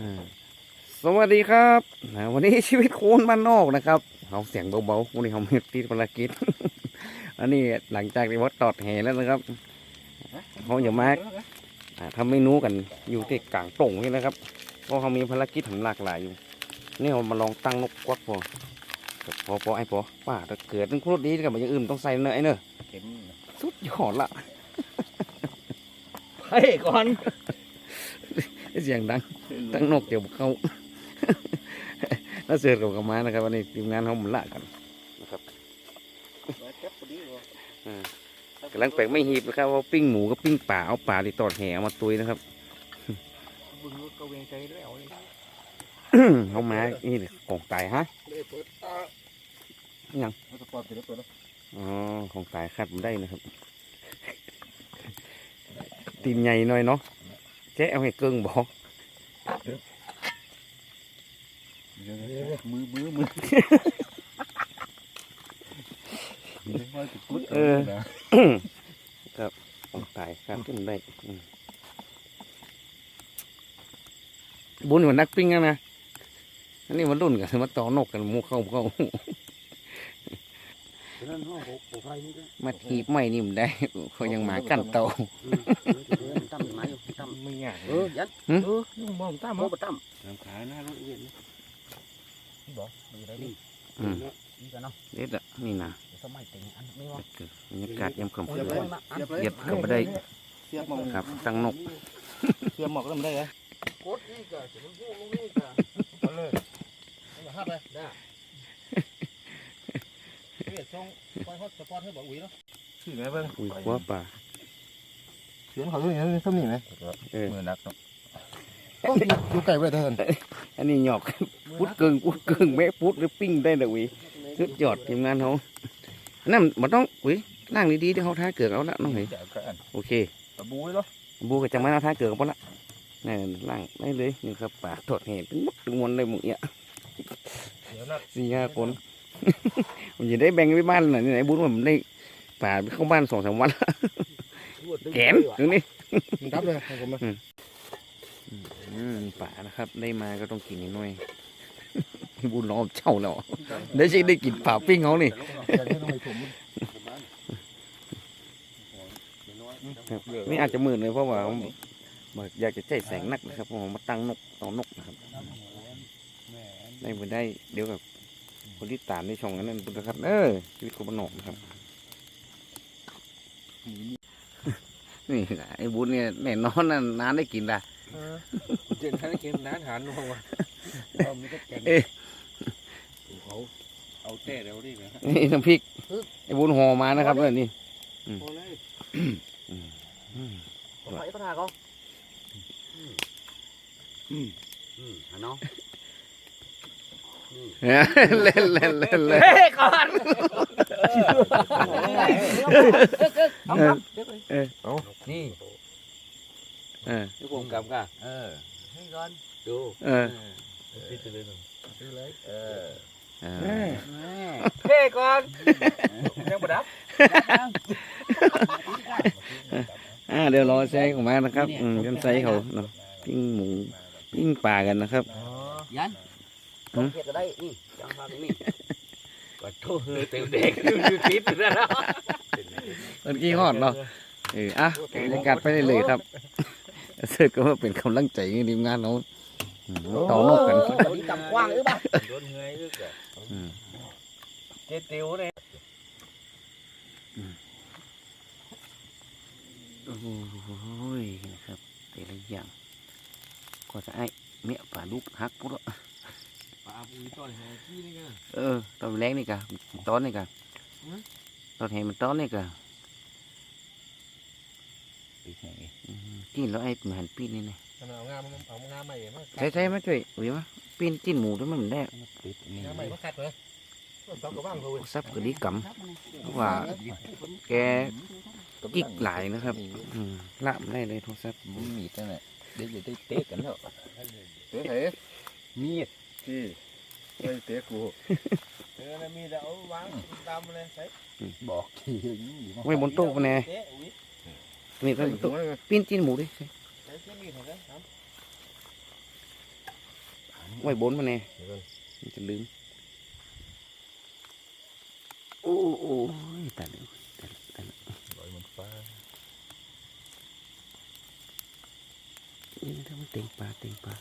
อ่าสวัสดีครับนะวันนี้ชีวิตโคนบ้านนอกนะครับเอาเสียงเบาๆวันนี้เขาไม่ติดภารกิจอันนี้หลังจากที่วัดตอดแห่แล้วนะครับเขาอย่ามาอ่าทำเมนูกันอยู่ที่กลางโป่งนี่นะครับเพราะเขามีภารกิจทำหลากหลายอยู่ นี่เรามาลองตั้งนกควักพอพอพอไอ้พอป้าถ้าเกิดนึงโคตรดีกับอย่างอื่นต้องใส่เนอะไอ้เนอะเข็มสุดยอดละเฮ้ยก่อนเสียงดัง ตั้งนกเดี๋ยวเขาแล้วเสือกับกระมานะครับวันนี้ทีมงานเขาหมุนละกันนะครับกำลังแปลกไม่หีบนะครับว่าปิ้งหมูกับปิ้งป่าเอาป่าที่ตอดแหเอามาตุยนะครับบึงก็เวียงใจแล้วเอามานี่เลยของตายฮะเลยเปิดตายังสปอร์ตติดแล้วเปิดแล้วอ๋อของตายคัดผมได้นะครับตีนใหญ่หน่อยเนาะแจ๊เอาให้เกิ้งบอก มือมือมือเองตายคับขึ้นได้บุญเหมือนนักปิ้งนะนะอันนี้มันรุ่นกันมาต่อนกกันมูเข้าเข้า นั่นห้องโอ้ไฟนี่ก็มาทีบไม่นี่มันได้เขายังหมากั้นเตาตั้มมาอยู่ตั้มไม่ง่ายเออยันหืมเออนี่มองตั้มมองตั้มน้ำขาหน้ารถเวียนนี่บอกมีอะไรนี่อืมนี่กันเนาะเด็ดอะนี่นะสมัยเต็งอันไม่ว่าเกิดบรรยากาศยามค่ำคืเสียนบเลยมาอันเหยียดกับไม่ได้เสียบมองครับตั้งนกเสียบหมอกแล้วมันได้เหรอโคตรนี่ก็จะมันพูดลงนี่ก็เอาเลยมาฮับเลยได้ เวียดส่งไปฮอตสปอร์ตให้บอกอุ้ยเนาะชื่อไงเบิ้งคุยขัวป่าเสียงเขาด้วยนี่ส้มนี่ไหมเออมือนักเนาะต้องอยู่ไกลไว้เถินอันนี้หยอกพุดเกิงพุดเกิงแม่พุดหรือปิ้งได้เลยวิสุดยอดทีมงานเขาอันนั่นมันต้องอุ้ยล่างดีๆที่เขาท้าเกิดเอาละน้องเหยเดี๋ยวกันโอเคตะบูไว้เหรอบูก็จะไม่เอาท้าเกิดกันละนี่ล่างได้เลยนี่ครับป่าถอดเหตุมุดถึงมวนเลยหมึงเนี้ยเดี๋ยวนัดสี่ห้าคน ผมจะได้แบ่งไปบ้านหน่อยนี่ไหนบุญว่าผมได้ป่าไปเข้าบ้านสองสามวันละแขนตรงนี้รับเลยให้ผมมาอืมป่านะครับ ได้มาก็ต้องกินนิดหน่อยบุญรอบเช่าแล้วเดี๋ยวจะได้กินป่าปิ้งเขานี่เดี๋ยวต้องไปผมนี่อาจจะมืดเลยเพราะว่าผมบอกอยากจะใจแสงนักนะครับเพราะผมมาตั้งนกต่อนกนะครับได้ไปได้เดี๋ยวกับ คนที่ตามในช่องนั้นนะครับ เออชีวิตคนบ้านนอกนะครับ นี่ไอ้บุญเนี่ยแน่นอนนะนานได้กินละเจนท่านกินน้าหารนัวว่ะเอามีก็แกงเอ๊ะเขาเอาเต้เดี๋ยวดินะนี่น้ำพริก ไอ้บุญห่อมานะครับเออนี่พอเลยอืมขอไปก็ทาเขาอืมอืมอันเนาะ เล่นเล่นเล่นเล่นเฮ้ยก่อนนี่เออนี่ผมกำกันเออให้ก่อนดูเออปิดเลยดูเลยเออเออเฮ้ยก่อนยังบ่ดับอ่าเดี๋ยวรอใช้ของมานะครับอืมยันใส่เขาเนาะปิ้งหมูปิ้งปลากันนะครับยัน หืมเฮ็ดก็ได้ นี่จังพาตรงนี้ก็โทษเต็มเด็กดูติดแล้วเมื่อกี้ฮอดเนาะเอออะบรรยากาศไปได้เลยครับเสื้อก็ว่าเป็นกำลังใจให้ทีมงานเราอืมต่อนกกันนี่ตำกว้างหรือเปล่าโดนเงยอึกอะอืมเจ๊ติ๋วเนี่ยโอ้ยนะครับแต่ละอย่างก็จะไอ้เมียป่าลูกฮักปุ๊ด ปลาปุยต้นแห่ขี้นี่ก็เออตอนแรงนี่กะตอนนี่กะหืมตอนเห็นมันตอนนี่กะปิดไหนอืมกินแล้วไอ้มันหันปีนนี่ไงเอางามเอางามใหม่มาใช่ใช่มาช่วยอุ้ยมาปีนจิ้นหมูด้วยมันได้ปิดนี่งามใหม่มาขัดเลยซับกับบ้างเลยซับกระดิกำเพราะว่าแกกิกหลายนะครับอืมละมันได้เลยโทรศัพท์มึงมีตั้งแต่เดี๋ยวจะได้เตะกันแล้วเตะไหนมีดที่ ไอ้เตะกูเออมีแต่เอาวางตามเลยใส่บอกทีไว้บนโต๊ะปะแน่เอ๊ะอุ้ยนี่ก็บนโต๊ะปีนจิ้นหมูดิใส่ที่มีดเห็นไหมครับไว้บนมาเนี่ยเดี๋ยวก่อนมันจะลืมโอ้โอ้ยตายแล้วตายแล้วตายแล้วลอยมันฟ้านี่ถ้ามันเต็งปลาเต็งปลา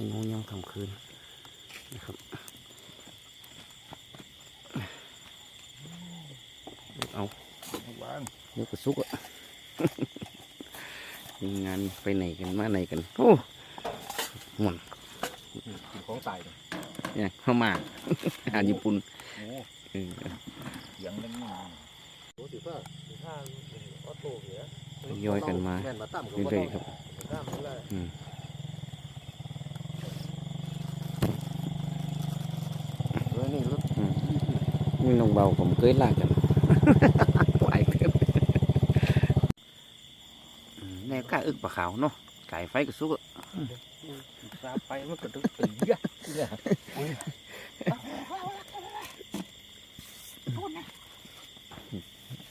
อืมนี่งูยังทำคืนนะครับเอาวางเดี๋ยวกระซุกอะมีงานไปไหนกันมาไหนกันโอ้หมันกินของตายเลยเนี่ยเข้ามาอาหารญี่ปุ่นโอ้เออเสียงเล่นงานโอ้สิฟ้าสิฟ้าออโต้เหรอย่อยกันมาแม่นมาตั้มกับเรื่อยๆครับ ตั้มเลย อืม เออนี่รถ นี่น้องเบาผมเคยลากกันไหวเกินอืมแนวกล้าอึกปลาขาวเนาะไก่ไฟกระซุกอะซาไปมันก็ต้องตีอะเนี่ยอ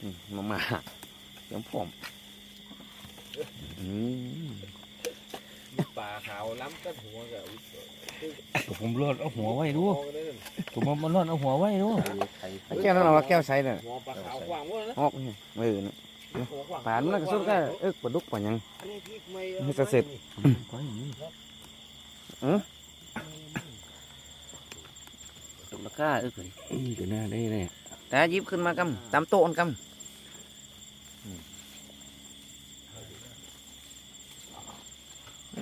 ืมมามาเดี๋ยวผมอืม ปลาขาวล้ำกันหัวกับผมรอดเอาหัวไว้ดูผมว่ามันรอดเอาหัวไว้ดูไข่ไข่แก้วนั้นเอาว่าแก้วใช้เนี่ยหัวปลาขาวกว้างวะนะออกเนี่ยเออนะป่านมันกระซุกก็เอึกปลาดุกปลาหยังนี่ก็เสร็จไปอย่างนี้ตุกละก้าเอึกเลยอืมเดี๋ยวหน้าได้เลยแต่หยิบขึ้นมากำตามโต๊ะอันกำอืม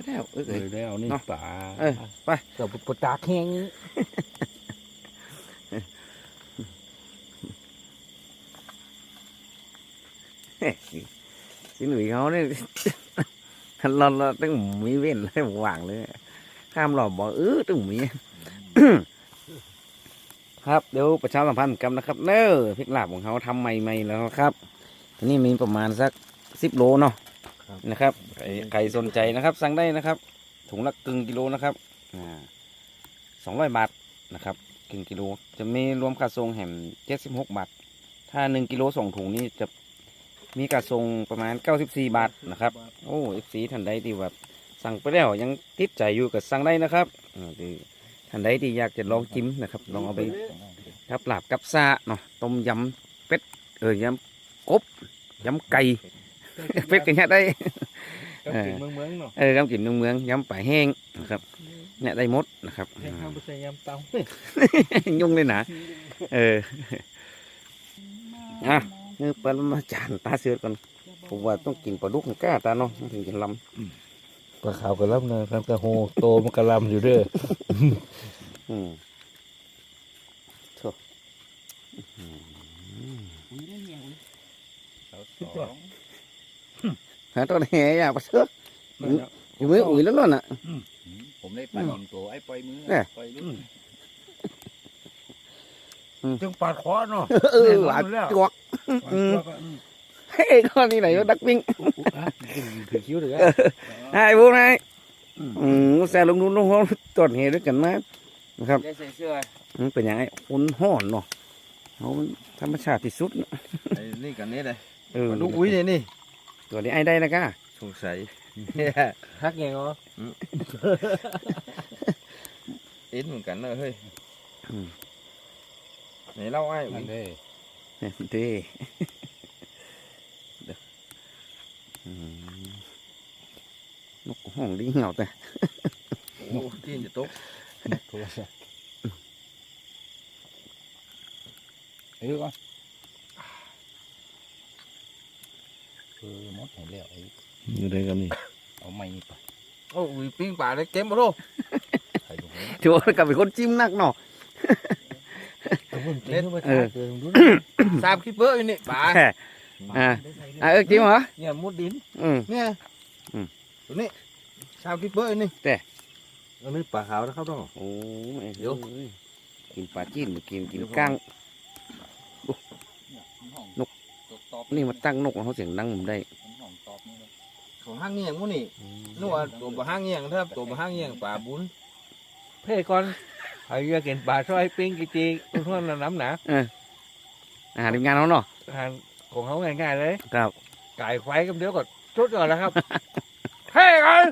ไม่ได้เอาเอึกเลเลยยได้เอานี่เนาะ ป่าเออไปกับปตากแห้งสิหนุ่ยเขาเนี่ย เราเราต้องมีเว้นให้หว่างเลยข้ามหลอบบอกเออต้องมี ครับเดี๋ยวประชาสัมพันธ์กันนะครับ เน้อพริกลาบของเขาทำใหม่ๆแล้วครับอันนี้มีประมาณสักสิบโลเนาะ นะครับใครใครสนใจนะครับ สั่งได้นะครับ ถุงละกึ่งกิโลนะครับอ่าสองร้อยบาทนะครับกึ่งกิโล จะมีรวมค่าส่งแหมเจ็ดสิบหกบาท ถ้าหนึ่งกิโลส่งถุงนี้จะมีค่าส่งประมาณเก้าสิบสี่บาทนะครับ โอ้เอฟซีท่านใดที่แบบสั่งไปแล้วยังติดใจอยู่ก็สั่งได้นะครับอ่าหรือท่านใดที่อยากจะลองจิ้มนะครับ ลองเอาไปกับลาบกับซาเนาะต้มยำเป็ดเออยำกบยำไก่ เป็ดกันเนี่ยได้กับกินเมืองเมืองเนาะเออยำกินเมืองๆยำป่าแห้งนะครับเนี่ยได้หมดนะครับแห้งข้าวไปใส่ยำเตายุ่งเลยนะเอออะนี่เปิดมาจานตาเสือก่อนผมว่าต้องกินปลาดุกให้กล้าตาเนาะมันถึงจะลำปลาขาวกระลำนะครับกระโหโตมันกระลำอยู่เด้ออืมโถ่สอง หาตัวแห่อยากปลาเสือกอยู่มืออุ่ยแล้วนั่นน่ะ ผมได้ปลาดินตัวไอ้ปล่อยมือเนี่ย ปล่อยลูกจึงปาดคอเนาะเออหวานจวก อืม เฮ้ยก้อนนี้ไหนวะดักปิ้งถือคิ้วถือไอ้พวกนายอืมแซ่ลงนู้นลงห้องตรวจเหตุด้วยกันมานะครับได้ใส่เสื้อมันเป็นยังไงอุ่นห่อนเนาะเขามันธรรมชาติที่สุดเนอะไอ้นี่กันนี่เลยเออลูกอุ้ยเนี่ยนี่ ตัวนี้ไอ้ได้นะก้าสงสัยฮักยังเหรอเอ็นเหมือนกันเลยเฮ้ยไหนเล่าไอ้อุ้ยเนี่ยเด้เดี๋ยวอืมนกห้องดิ้งเหงาแต่โอ้ที่จะตกโทรศัพท์เอ้ยก่อน เออมดเห็นแล้วไอ้อยู่ได้กันนี่เอาไม้นี่ไปโอ้อุ้ยปิ้งปลาได้เก็บมาโลใส่ลงไปชัวร์กับเป็นคนจิ้มนักเนาะเล่นไปเออ เกินดูสามคิปเปอร์อยู่นี่ปลาแค่อ่า อ่าเออจิ้มเหรอเนี่ยมุดดินอืม เนี่ยอืมตัวนี้สามคิปเปอร์อยู่นี่อันนี้ปลาขาวนะครับน้อง โอ้ยเดี๋ยว กินปลาจิ้นหรือกินกินก้างนี่ มาตั้งนกเขาเสียงดังผมได้ของห้างเงี้ยงมั้งนี่นึกว่าตัวบะห้างเงี้ยงถ้าตัวบะห้างเงี้ยงปลาบุญเพ่ก่อนไอ้เหี้ยากินปลาซอยปิ้งกิจีตุ้งท่อนน้ำหนาอาหารทีมงานเขาเนาะอาหารของเขาง่ายๆเลยครับไก่ไฟกับเดี๋ยวก็ชุดก่อนนะครับเฮ้ยกัน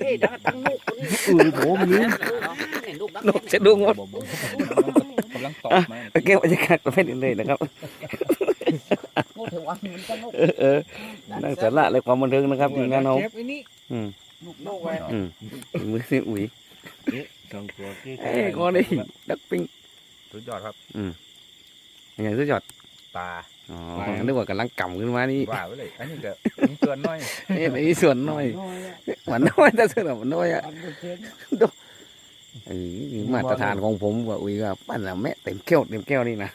เฮ้ยดังตั้งนุกคนนี้อือผมลืมเนี่ยนุกดังนกจะดูงดกำลังตอบมาโอเคบรรยากาศประเภทนี้เลยนะครับ นุกเทวันมันตั้งนุกเออเออนั่งสาระและความบันเทิงนะครับทีมงานเราเชฟไอ้นี่อืมนุกนุกไว้อืมมือสิอุ๋ยสองตัวที่เอ้ยก่อนดิดักปิ้งสุดยอดครับยังไงสุดยอดปลาอ๋อนึกว่ากำลังกำขึ้นมานี่ว่าไว้เลยอันนี้ก็มีเกินหน่อยนี่ในส่วนน้อยหวานน้อยแต่ส่วนหวานน้อยอะอันเดอร์เทนเออมาตรฐานของผมว่าอุ้ยว่าปั้นละแม่เต็มแก้วเต็มแก้วนี่นะ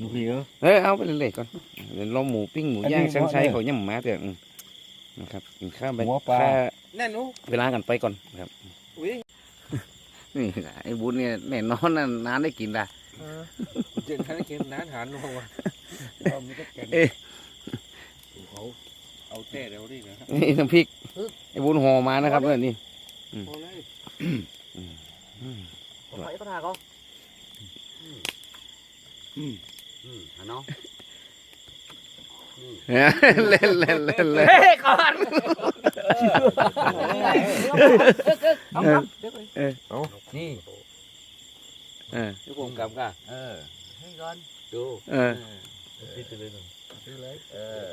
ของเราเสียมีพี่เออเออเอาไปเลยๆก่อนเดี๋ยวเราหมูปิ้งหมูอันนี้ย่างช่างใช้หมดเลยเขาย่ำหมาเถอะอืมนะครับกินข้าวไปหัวปลาค่แน่นุกเวลากันไปก่อนครับอุ้ยนี่ไอ้บุญเนี่ยแน่นอนนะนานได้กินละเจนท่านเกมน้ำหานลงว่ะเราไม่ได้แก่เขาเอาเต้เร็วดินะนี่น้ำพริกไอ้บุญห่อมานะครับเนี่ยนี่พอเลยอืมไปประธานเขา อืมอืมอะเนาะเล่นเล่นเล่นเล่นเฮ้ยก่อนเอาครับเดี๋ยวไปนี่เออที่ผมกำกันเออให้ก่อนดูเออพี่ตื่นเลยหนึ่งดูเลยเออ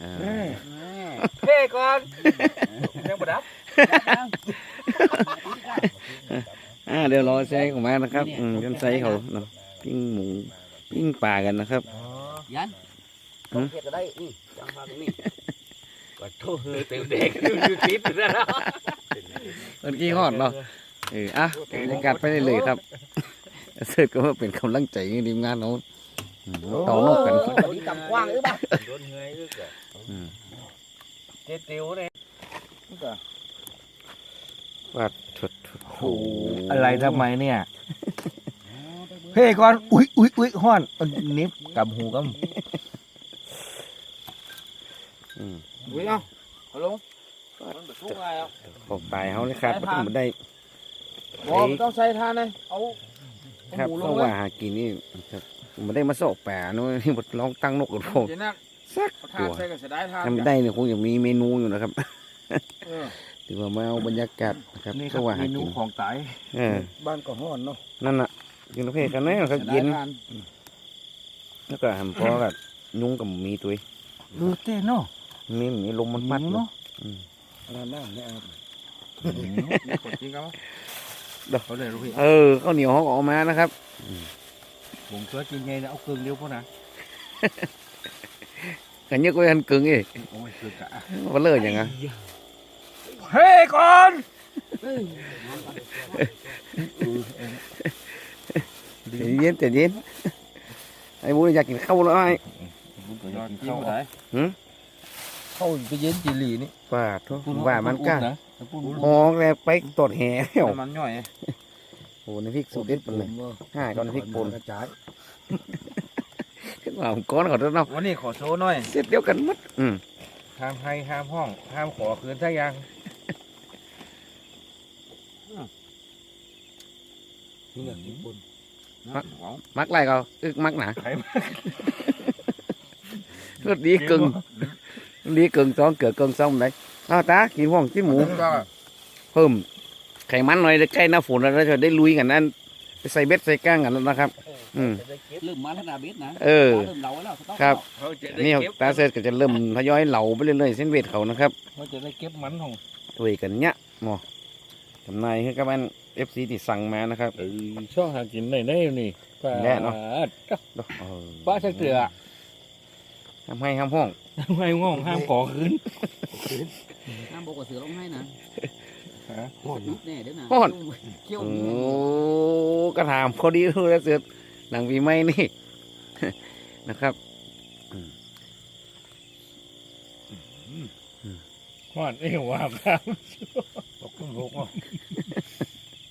เออแม่เฮ้ก่อนยังบ่ดับอ่าเดี๋ยวรอใช้ของมานะครับอืมกันใช้เขาเนาะปิ้งหมู ปิ้งปลากันนะครับ ยันหืมเพียก็ได้นี่จังหวะนี้ก็โทษเต็มเด็กอยู่ติดแล้วเมื่อกี้ฮอดเนาะเอออะบรรยากาศไปเรื่อยๆครับเสร็จก็มาเป็นกำลังใจให้ทีมงานเราอืมต่อนกกันวันนี้กำกว้างหรือเปล่าโดนเงยด้วยกันอืมเจ๊ติวเนี่ยว่าถุดถุดโอ้อะไรทำไมเนี่ย เฮ้ก่อน อุ้ยอุ้ยอุ้ยห้อนเอานิบกับหูกับอืมอุ้ยเอาเอาลงมันเป็นทุกไงอะขอบตายเขาเลยครับบ่ได้บอมต้องใส่ทานเลยเอาครับหมูลเพงราะเลว่ายหากินนี่ครับมันได้มาสอบป่าเนาะนี่บดลองตั้งนกกับโคเดี๋ยวนักสักเอาทานใส่กับเสยดายทานทำได้เนี่ยคงจะมีเมนูอยู่นะครับเออถือว่ามาเอาบรรยากาศนะครับนี่คเพรับราะว่าเมหานูกินของตายเออบ้านก็ห้อนเนาะนั่นน่ะ กินประเภทกันแน่ครับเย็นสีดาทานแล้วก็หำพอกับยุงกับมีตัวดูเต้เนาะมีมีลมมันพัดเนาะร้านน้ำเนี่ยนี่กดจริงครับเขาเลยรู้พี่เออข้าวเหนียวเขาก็เออกมานะครับผมช่วยกินไงนะเอาเกลือเดียวพอนะกันเยอะกว่าอันกึ่งอีกโอ้ยเกลือกะว่าเลิกอย่างไงเฮ้ก่อน ใจเย็นใจเย็นไอ้บุญอยากกินข้าวแล้วไอ้ยอดเข้าได้หืมเข้าไปเย็นจีรีนี่ป่าทุกว่ามันกล้านะหองแล้วไปตดแห่แล้วมันย่อยโอ้ในพริกสูตรเด็ดมันเลยห้าก้อนพริกป่นกระจายขึ้นมาผมก้อนเขาด้วยเนาะวันนี้ขอโชว์หน่อยเสร็จเดียวกันหมัดอืมห้ามให้ห้ามห้อง ห้ามขอคืนถ้ายังนี่เนี่ยญี่ปุ่น มักไรก็อึกมักหนาใครรสดีกึ่งดีกึ่งสองเกิดกึ่งสองไหนอ้าวตากินห่วงจิ้มหมูก็เพิ่มไขมันหน่อยใกล้หน้าฝนแล้วเราจะได้ลุยกันนั่นไปใส่เบ็ดใส่ก้างกันแล้วนะครับ อืมเริ่มมาแล้วนะเบสนะเออเริ่มเหลาแล้วสต๊อกครับเขาจะได้นี่เก็บตาเสร็จก็จะเริ่มทยอยเหลาไปเรื่อยๆเส้นเวทเขานะครับเขาจะได้เก็บมันของช่วยกันเนี้ยหมอจำนายให้กับมัน เอฟซีที่สั่งมานะครับ เออช่องหากินได้ได้นี่ป้าแน่เนาะเออป้าชักเตือทำให้ห้ามห้องไม่ง่องห้ามขอคืนน้ำบอกว่าเสือร้องไห้นะฮะยุบแน่เดี๋ยวนะเขี้ยวโอ้มีกระถามพอดีรู้แล้วเสร็จหลังปีใหม่นี่ นะครับหอดเอวว่าครับตกลงอะ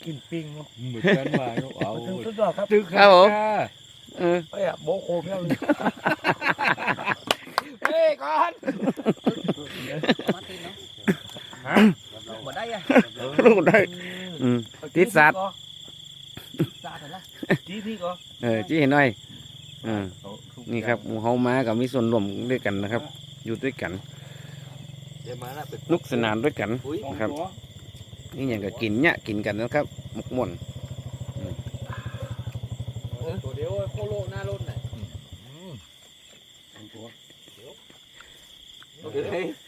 กินปิ้งเนาะเหมือนกันมาเนาะเอาสุดยอดครับตึกครับผมค่ะเออเฮ้ยโบโคเพี้ยวเลยเฮ้ยก่อนมาตีนเนาะฮะบ่ได้อะรู้ได้อืมติดสัตว์ซาดเหรอจีพี่ก็เออจี้เห็นหน่อยเออนี่ครับหมู่เฮามากับมีส่วนร่วมด้วยกันนะครับ อยู่ด้วยกันเดี๋ยวมาละเป็นนุกสนานด้วยกันอุ้ยนะครับ นี่อย่างก็กินเนี่ยกินกันนะครับหมกม่วนตัวเดียวโคโลหน้ารถน่ะ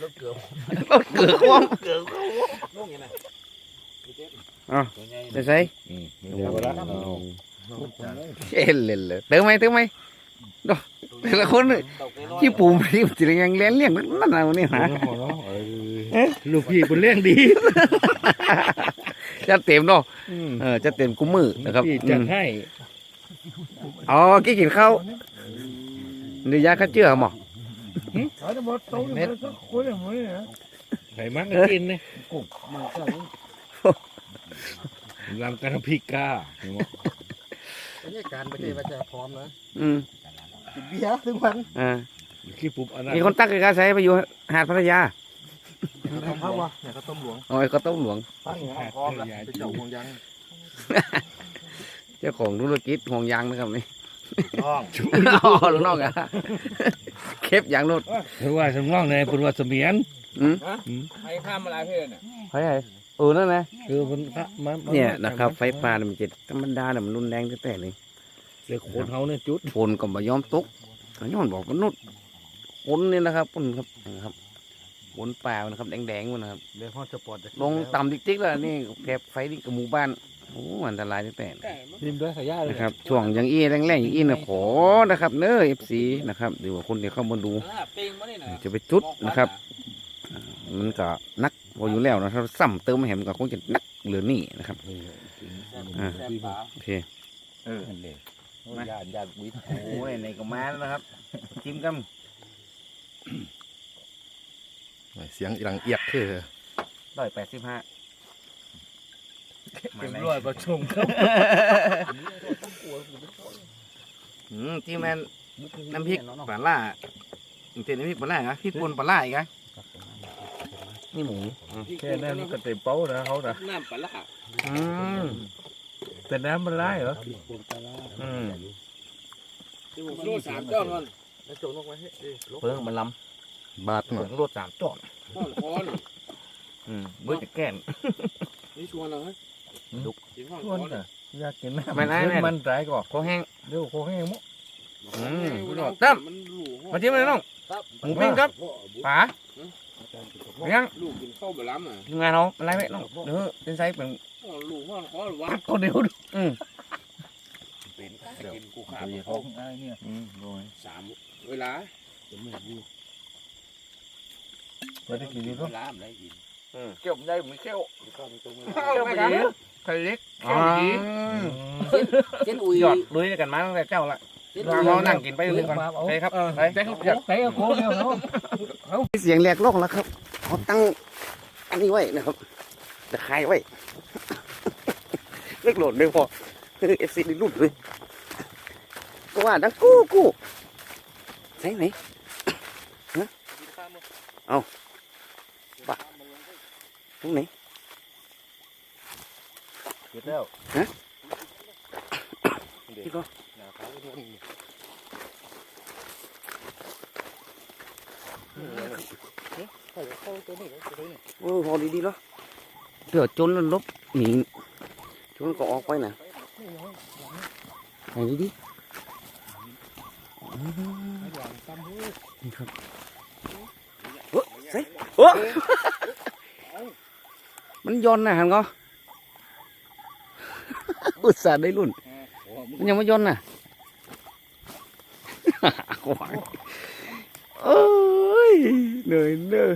รถเกือบรถเกือความเกือบลงยังไงอะใส่ใส่อืมโอ้เดี๋ยวละโหเอ็นเลยเลยเติมไหมเติมไหมดอกแต่ละคนที่ปูมที่จิยังเลี้ยงเลี้ยงนั่นอะไรนี่ฮะ ลูกพี่เป็นเรื่องดีจะเต็มเนาะเออจะเต็มกุ้มมือนะครับพี่จัดให้อ๋อกี้กินข้าวหรือยาฆ่าเชื้อหมอเม็ดไข่มักก็กินเนี่ยลำกันทำพริกกาบรรยากาศไม่ใช่ว่าจะพร้อมนะอืมกินเบียร์ทุกวันอ่าขี้ปุ๊บอันนั้นมีคนตั้งกระใช้ไปอยู่หาดพัทยา ทำข้าววะเนี่ยข้าวต้มหลวงเอาไอ้ข้าวต้มหลวงตั้งพร้อมละไปเจ้าห่วงยังเจ้าของธุรกิจห่วงยางนะครับนี่ น้องอ๋อลูกน้องอะเคปยางรถเพราะว่าสำรองในเป็นว่าเสมียนอืมไอ้ข้ามอะไรเพื่อนอะใช่ไงเออนั่นนะคือมันมันเนี่ยนะครับ ไฟฟ้าเนี่ยมันจะธรรมดาเนี่ยมันรุนแรงแต่เลยเด็กคนเขาเนี่ยจุด ฝนก็บ่ยอมตกก็ย้อนบอกมนุษย์ฝนนี่นะครับฝนครับนะครับ ฝนป่านะครับ แดงๆมันนะครับ เดี๋ยวพ่อจะปลดลงต่ำติ๊กๆแล้วนี่แผบไฟนี่กับหมู่บ้านโอ้อันตรายแต่พิมพ์ด้วยขยะเลยนะครับช่วงอยังอี้แรงๆอย่างอี้นะขอนะครับ เน้อเอฟซีนะครับเดี๋ยวคนที่เข้ามาดูปิงมานี่นะจะไปจุดนะครับ มันก็นักพออยู่แล้วนะครับซ้ำเติมมาเห็นมันก็คงจะนักเหลือนี่นะครับอ่าโอเคเออเลยญาติญาติวิทย์โอ้ยในก็มาแล้วนะครับกินกัน เสียงดังเอียดคือร้อยแปดสิบห้าเป็นร้อยประชุมครับอืมที่แมนน้ำพริกปลาล่าเต็มน้ำพริกปลาล่าครับพริกป่นปลาล่าอีกนะนี่หมูอืมแค่นั้นก็เต็มเป้านะเขานะน้ำปลาอืมแต่น้ำมันร้ายเหรออืมโลสามจ้อนมันแล้วจงลงไว้ให้เพิ่งมันล้ บาทำเพิ่งรถสามจอดข้อนคอนอืมเบื่อจะแก่นนี่ชวนเราไหมดุกกินข้อนชควนอน น่ะอยากกินน้ำไม่ได้แน่มันร้ายก่อนคอแห้ง เดี๋ยวโคแห้งมั้งอืมมันหลูมาจิ้มเลยน้องหมูปิ้งครับป๋าเลี้ยงลูกกินข้าวบะล้ำอะทีมงานเราอะไรไหมน้องเด้อเป็นไซส์เป็นลูกข้อนคอนวะคนเดียวอืมเป็นกินกูขาเดี๋ยวเขาไอ้เนี่ยอืมโดยสามเวลา ไม่ได้กินดีเวก็ลาอะไรกินเกี่ยวได้ไม่เกี่ยวข้าวตรงเกี่ยวไม่ดีไข่เล็กอ๋อเส้นอุ้ยหยอดลุยกันมาตั้งแต่เจ้าละเรานั่งกินไปเรื่อยๆก่อนไปครับไปแต่เขาอยากแต่โคเดียวเขาเสียงแหลกโลกแล้วครับเขาตั้งอันนี้ไว้นะครับจะคายไว้เลิกโหลดเลยพอเอฟซีนี่รุ่นเลยก็ว่าดังกู้กู้ใช่ไหมฮะ เอาปะตรงไหนเสร็จแล้วที่ก็โอ้พอดีดีๆแโอ้มันย้อนนะฮันก็อุตส่าห์ได้รุ่น มันยังไม่ย้อนน่ะขวางเอ้ยเหนื่อยเนอะ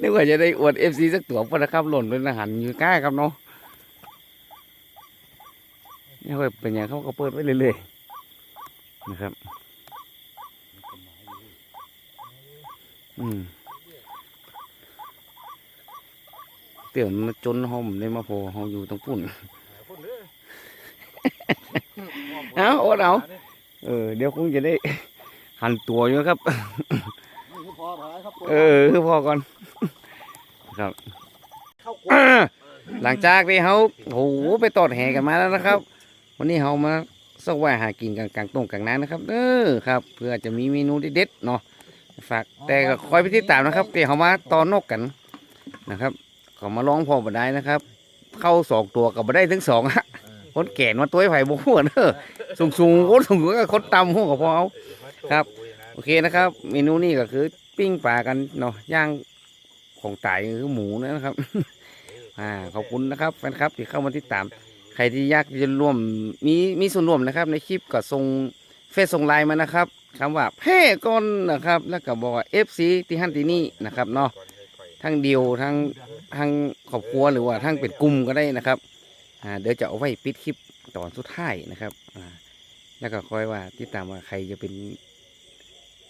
นึกว่าจะได้อวดเอฟซีสักตัวพอนะครับหล่นเป็นอาหารอยู่ใกล้ครับเนาะนี่ก็เป็นอย่างเขาก็เปิดไว้เรื่อยๆ นะครับ อืมเตี่ยวมันจนห้องได้มาพอห้องอยู่ตรงปุ่นเอาโอ๊ตเอาเออ เดี๋ยวคงจะได้หันตัวอยู่ครับ เออคือพอก่อน ครับข้าวอ่าหลังจากที่เขาโอ้โหไปตอดแห่กันมาแล้วนะครับ วันนี้เขามา สกว่ายหากินกันกลางตรงกลางน้ำนะครับเออครับ เพื่อจะมีเมนูเด็ดๆเนาะฝากแต่ก็คอยไปติดตามนะครับที่เขามาตอนนกกันนะครับเขามาร้องพอมาได้นะครับ เข้าสองตัวกับมาได้ถึงสองฮะคนแก่นมาตัวไอ้ไผ่บหัวเนอะสูงสูงๆคนสูงก็คนต่ำหัวกับพอเอาครับ โอเคนะครับ เมนูนี้ก็คือปิ้งปลากันเนาะย่างของตายคือหมูนะครับ อ่าขอบคุณนะครับแฟนครับที่เข้ามาติดตาม ใครที่อยากจะร่วมมีมีส่วนร่วมนะครับ ในคลิปก็ส่งเฟซส่งไลน์มานะครับคำว่าเพ่ก้อนนะครับ แล้วก็บอกว่า FC ที่หันที่นี่นะครับเนาะทั้งเดียวทั้งทั้งครอบครัวหรือว่าทั้งเป็นกลุ่มก็ได้นะครับอ่าเดี๋ยวจะเอาไว้ปิดคลิปตอนสุดท้ายนะครับอ่าแล้วก็คอยว่าติดตามว่าใครจะเป็น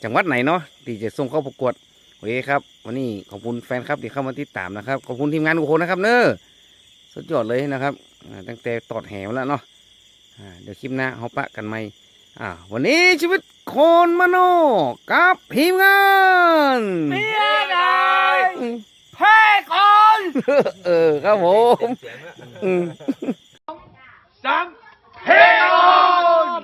จังหวัดไหนเนาะที่จะส่งเข้าประกวดโอเคครับ วันนี้ขอบคุณแฟนครับที่เข้ามาติดตามนะครับ ขอบคุณทีมงานทุกคนนะครับ เนอสุดยอดเลยนะครับ ตั้งแต่ตอดแหวแล้วเนาะเดี๋ยวคลิปหน้าเขาปะกันไหม่วันนี้ชีวิตคนมโนกับทีมงานเพียดายเพ่คนเออครับผมสางเพ่คน